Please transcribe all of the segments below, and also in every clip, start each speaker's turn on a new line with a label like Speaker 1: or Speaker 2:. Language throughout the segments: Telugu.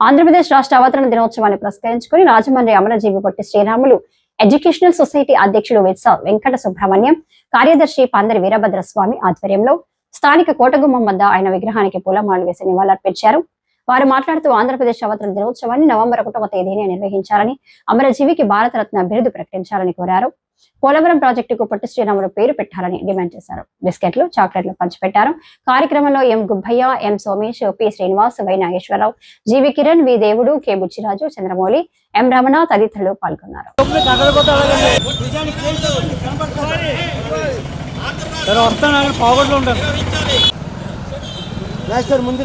Speaker 1: ఆంధ్రప్రదేశ్ రాష్ట్ర అవతరణ దినోత్సవాన్ని పురస్కరించుకుని రాజమండ్రి అమరజీవి పొట్టి శ్రీరాములు ఎడ్యుకేషనల్ సొసైటీ అధ్యక్షుడు వెత్స వెంకట సుబ్రహ్మణ్యం కార్యదర్శి పందరి వీరభద్ర స్వామి ఆధ్వర్యంలో స్థానిక కోటగుమ్మం వద్ద ఆయన విగ్రహానికి పూలమాలు వేసి నివాళులర్పించారు వారు మాట్లాడుతూ ఆంధ్రప్రదేశ్ అవతరణ దినోత్సవాన్ని నవంబర్ ఒకటవ తేదీనే నిర్వహించాలని అమరజీవికి భారతరత్న బిరుదు ప్రకటించాలని కోరారు. పోలవరం ప్రాజెక్టుకు పొట్టి శ్రీరాములు పేరు పెట్టాలని డిమాండ్ చేశారు. బిస్కెట్లు చాక్లెట్లు పంచిపెట్టారు. కార్యక్రమంలో M Gubbayya M Somesh P Srinivas Y Nageswararao GV Kiran V Devudu K Buchiraju Chandramouli M Ramana తదితరులు పాల్గొన్నారు.
Speaker 2: ముందు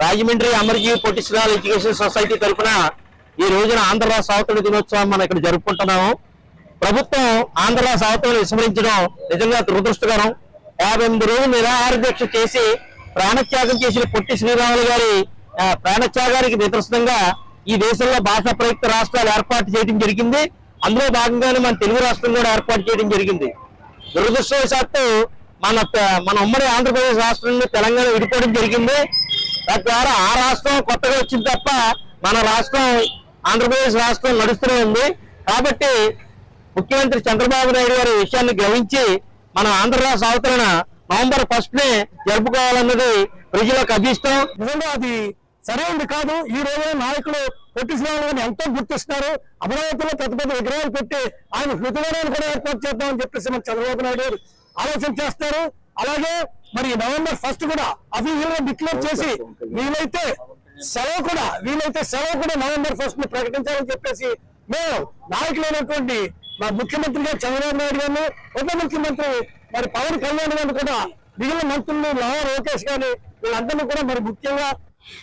Speaker 3: రాజమండ్రి అమర్జీ పొట్టిశ్రాల ఎడ్యుకేషన్ సొసైటీ తరఫున ఈ రోజున ఆంధ్ర రాష్ట్ర అవతరణ దినోత్సవం మనం ఇక్కడ జరుపుకుంటున్నాము. ప్రభుత్వం ఆంధ్ర రాష్ట్ర అవతరణ విస్మరించడం నిజంగా దురదృష్టకరం. యాభై ఎనిమిది రోజులు నిరాహార దీక్ష చేసి ప్రాణత్యాగం చేసిన పొట్టి శ్రీరాములు గారి ప్రాణత్యాగానికి నిదర్శనంగా ఈ దేశంలో భాషా ప్రయుక్త రాష్ట్రాలు ఏర్పాటు చేయడం జరిగింది. అందులో భాగంగానే మన తెలుగు రాష్ట్రం కూడా ఏర్పాటు చేయడం జరిగింది. దురదృష్టవశాత్తు మన మన ఉమ్మడి ఆంధ్రప్రదేశ్ రాష్ట్రం తెలంగాణ విడిపోవడం జరిగింది. తద్వారా ఆ రాష్ట్రం కొత్తగా వచ్చింది తప్ప మన రాష్ట్రం ఆంధ్రప్రదేశ్ రాష్ట్రం నడుస్తూనే ఉంది. కాబట్టి ముఖ్యమంత్రి చంద్రబాబు నాయుడు గారి విషయాన్ని గ్రహించి మన ఆంధ్ర రాష్ట్ర అవతరణ నవంబర్ ఫస్ట్ నే జరుపుకోవాలన్నది ప్రజలకు అభిష్టం.
Speaker 4: నిజంగా అది సరైనది కాదు ఈ రోజున నాయకులు పొట్టి శ్రీరాములు ఎంతో గుర్తిస్తున్నారు. అమరావతిలో పెద్ద పెద్ద విగ్రహాలు పెట్టి ఆయన స్మృతివనాన్ని కూడా ఏర్పాటు చేద్దామని చెప్పేసి మన చంద్రబాబు నాయుడు గారు ఆలోచన చేస్తారు. అలాగే మరి నవంబర్ ఫస్ట్ కూడా అఫీషియల్గా డిక్లేర్ చేసి వీలైతే సెలవు కూడా వీలైతే సెలవు కూడా నవంబర్ ఫస్ట్ని ప్రకటించాలని చెప్పేసి మేము నాయకులైనటువంటి మా ముఖ్యమంత్రి గారు చంద్రబాబు నాయుడు గారిని ఉప ముఖ్యమంత్రి మరి పవన్ కళ్యాణ్ గారు కూడా మిగిలిన మంత్రులు లావా లోకేష్ గాని వీళ్ళందరినీ కూడా మరి ముఖ్యంగా